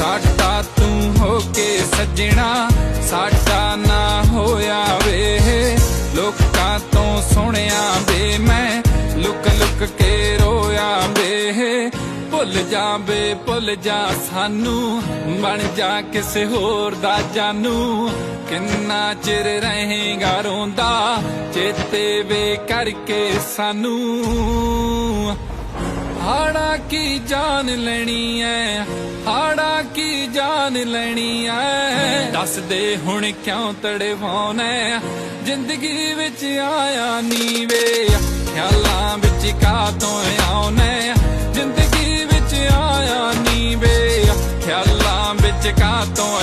ਸਾਡਾ ਤੂੰ ਹੋ ਕੇ ਸੱਜਣਾ, ਸਾਡਾ ਨਾ ਹੋਇਆ ਵੇ। ਲੋਕਾਂ ਤੋਂ ਸੁਣਿਆ ਵੇ ਮੈਂ, ਲੁਕ ਲੁਕ ਕੇ ਰੋਇਆ ਵੇ। ਭੁੱਲ ਜਾ ਵੇ, ਭੁੱਲ ਜਾ ਸਾਨੂੰ, ਬਣ ਜਾ ਕਿਸੇ ਹੋਰ ਦਾ ਜਾਨੂ। ਕਿੰਨਾ ਚਿਰ ਰਹੇਗਾ ਰੋਂਦਾ, ਚੇਤੇ ਵੇ ਕਰਕੇ ਸਾਨੂੰ। ਹਾੜਾ ਕੀ ਜਾਨ ਲੈਣੀ ਐ, ਹਾੜਾ ਜਾਨ ਲੈਣੀ ਐ। ਦੱਸ ਹੁਣ ਕਿਉਂ ਤੜਵਾਉਣਾ ਜ਼ਿੰਦਗੀ ਵਿੱਚ ਆਇਆ ਨੀ ਵੇ ਖਿਆਲਾਂ ਵਿੱਚ ਕਾ ਕਾਤੋਂ ਆਉਣਾ ਜ਼ਿੰਦਗੀ ਵਿੱਚ ਆਇਆ ਨੀ ਵੇ ਖਿਆਲਾਂ ਵਿੱਚ ਕਾ ਕਾਤੋਂ